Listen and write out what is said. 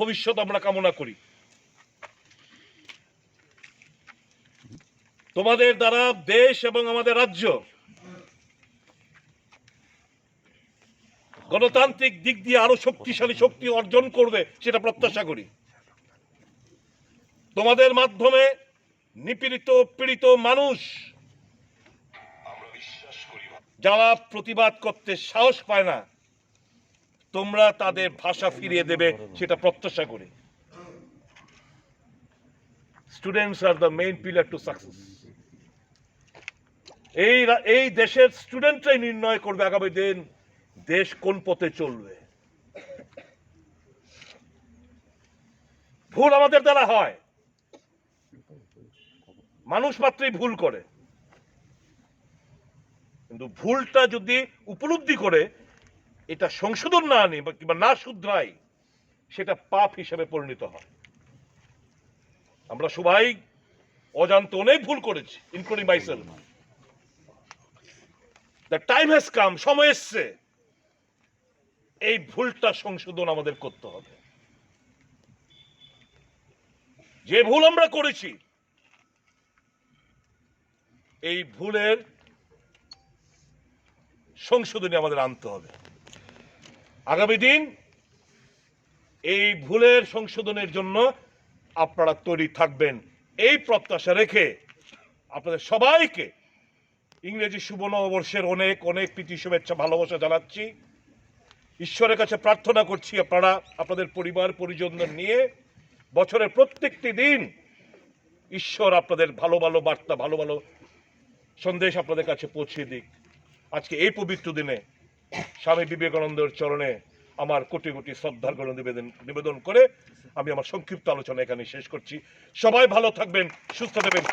ভবিষ্যৎ আমরা কামনা করি। তোমাদের দ্বারা দেশ এবং আমাদের রাজ্য গণতান্ত্রিক দিক দিয়ে আরও শক্তিশালী শক্তি অর্জন করবে সেটা প্রত্যাশা করি। তোমাদের মাধ্যমে নিপীড়িত পীড়িত মানুষ যারা প্রতিবাদ করতে সাহস পায় না তোমরা তাদের ভাষা ফিরিয়ে দেবে, সেটা প্রত্যাশা করি। Students are the main pillar to success এই এই দেশের স্টুডেন্টরাই নির্ণয় করবে আগামী দিন দেশ কোন পথে চলবে। ভুল আমাদের দ্বারা হয়। মানুষ মাত্রই ভুল করে। কিন্তু ভুলটা যদি উপলব্ধি করে এটা সংশোধন না আনি কিংবা না শুধরাই সেটা পাপ হিসেবে পরিণত হয়। আমরা সবাই অজান্ত অনেক ভুল করেছি including myself the time has come সময় এসছে। এই ভুলটা সংশোধন আমাদের করতে হবে। যে ভুল আমরা করেছি, এই ভুলের সংশোধনী আমাদের আনতে হবে। আগামী দিন এই ভুলের সংশোধনের জন্য আপনারা তৈরি থাকবেন। এই প্রত্যাশা রেখে আপনাদের সবাইকে ইংরেজি শুভ নববর্ষের অনেক অনেক প্রীতি, শুভেচ্ছা, ভালোবাসা জানাচ্ছি। ঈশ্বরের কাছে প্রার্থনা করছি আপনারা, আপনাদের পরিবার, পরিজনদের নিয়ে বছরের প্রত্যেকটি দিন ঈশ্বর আপনাদের ভালো ভালো বার্তা, ভালো ভালো সন্দেশ আপনাদের কাছে পৌঁছে দিক। আজকে এই পবিত্র দিনে স্বামী বিবেকানন্দের চরণে আমার কোটি কোটি শ্রদ্ধার গণ নিবেদন নিবেদন করে আমি আমার সংক্ষিপ্ত আলোচনা এখানে শেষ করছি। সবাই ভালো থাকবেন, সুস্থ থাকবেন।